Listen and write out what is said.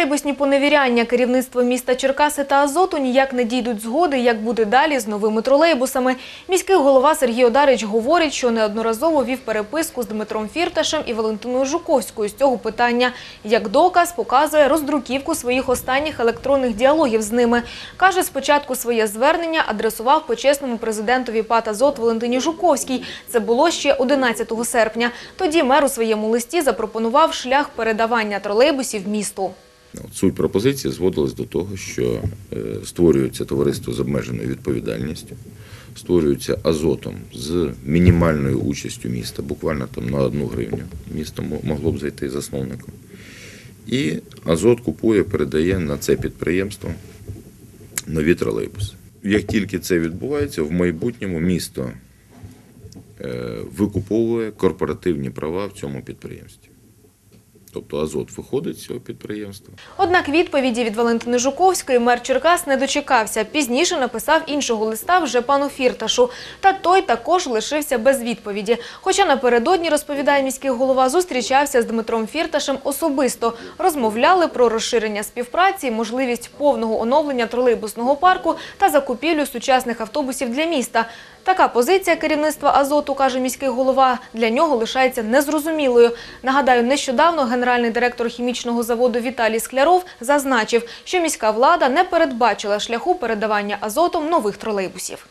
Тролейбусні поневіряння керівництво міста Черкаси та Азоту ніяк не дійдуть згоди, як буде далі з новими тролейбусами. Міський голова Сергій Одарич говорить, що неодноразово вів переписку з Дмитром Фірташем і Валентиною Жуковською з цього питання. Як доказ показує роздруківку своїх останніх електронних діалогів з ними. Каже, спочатку своє звернення адресував почесному президентові ПАТ «Азот» Валентині Жуковській. Це було ще 11 серпня. Тоді мер у своєму листі запропонував шлях передавання тролейбусів місту. Суть пропозиції зводилась до того, що е, створюється товариство з обмеженою відповідальністю, створюється азотом з мінімальною участю міста, буквально там на одну гривню. Місто могло б зайти засновником. І азот купує, передає на це підприємство нові тролейбуси. Як тільки це відбувається, в майбутньому місто е, викуповує корпоративні права в цьому підприємстві. Тобто азот виходить з цього підприємства. Однак відповіді від Валентини Жуковської мер Черкас не дочекався. Пізніше написав іншого листа вже пану Фірташу. Та той також лишився без відповіді. Хоча напередодні, розповідає міський голова, зустрічався з Дмитром Фірташем особисто. Розмовляли про розширення співпраці, можливість повного оновлення тролейбусного парку та закупівлю сучасних автобусів для міста. Така позиція керівництва Азоту, каже міський голова, для нього лишається незрозумілою. Нагадаю, нещодавно генеральний директор хімічного заводу Віталій Скляров зазначив, що міська влада не передбачила шляху передавання Азотом нових тролейбусів.